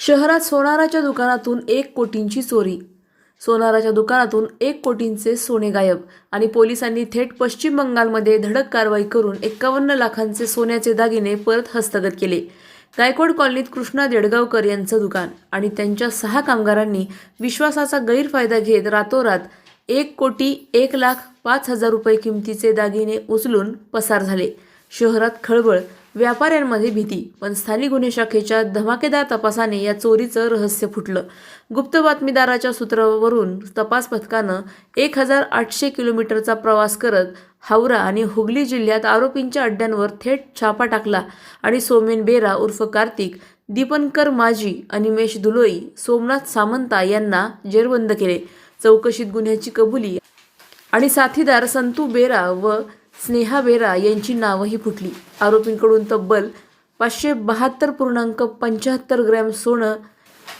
शहरात सोनाराच्या दुकानातून एक कोटींची चोरी. सोनाराच्या दुकानातून एक कोटींचे सोने गायब आणि पोलिसांनी थेट पश्चिम बंगालमध्ये धडक कारवाई करून एक्कावन्न लाखांचे सोन्याचे दागिने परत हस्तगत केले. गायकवाड कॉलनीत कृष्णा देडगावकर यांचं दुकान आणि त्यांच्या सहा कामगारांनी विश्वासाचा गैरफायदा घेत रातोरात एक कोटी एक लाख पाच हजार रुपये किमतीचे दागिने उचलून पसार झाले. शहरात खळबळ व्यापाऱ्यांमध्ये भीती. पण स्थानिक गुन्हे शाखेच्या धमाकेदार तपासाने या चोरीचं रहस्य फुटलं. गुप्त बातमीदाराच्या सूत्रावरून तपास पथकानं एक हजार आठशे किलोमीटरचा प्रवास करत हावरा आणि हुगली जिल्ह्यात आरोपींच्या अड्ड्यांवर थेट छापा टाकला आणि सोमेन बेरा उर्फ कार्तिक दीपनकर माजी अनिमेश दुलोई सोमनाथ सामंता यांना जेरबंद केले. चौकशीत गुन्ह्याची कबुली आणि साथीदार संतू बेरा व स्नेहा बेरा यांची नावंही फुटली. आरोपींकडून तब्बल पाचशे बहात्तर पूर्णांक पंच्याहत्तर ग्रॅम सोनं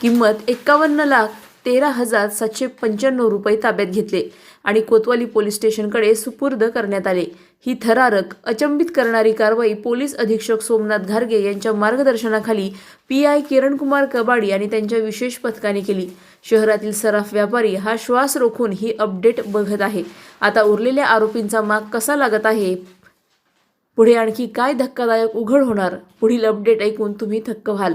किंमत एक्कावन्न लाख तेरा हजार सातशे पंच्याण्णव रुपये ताब्यात घेतले आणि कोतवाली पोलीस स्टेशनकडे सुपूर्द करण्यात आले. ही थरारक अचंबित करणारी कारवाई पोलीस अधीक्षक सोमनाथ घारगे यांच्या मार्गदर्शनाखाली पी आय किरणकुमार कबाडी आणि त्यांच्या विशेष पथकाने केली. शहरातील सराफ व्यापारी हा श्वास रोखून ही अपडेट बघत आहे. आता उरलेल्या आरोपींचा माग कसा लागत आहे? पुढे आणखी काय धक्कादायक उघड होणार? पुढील अपडेट ऐकून तुम्ही थक्क व्हाल.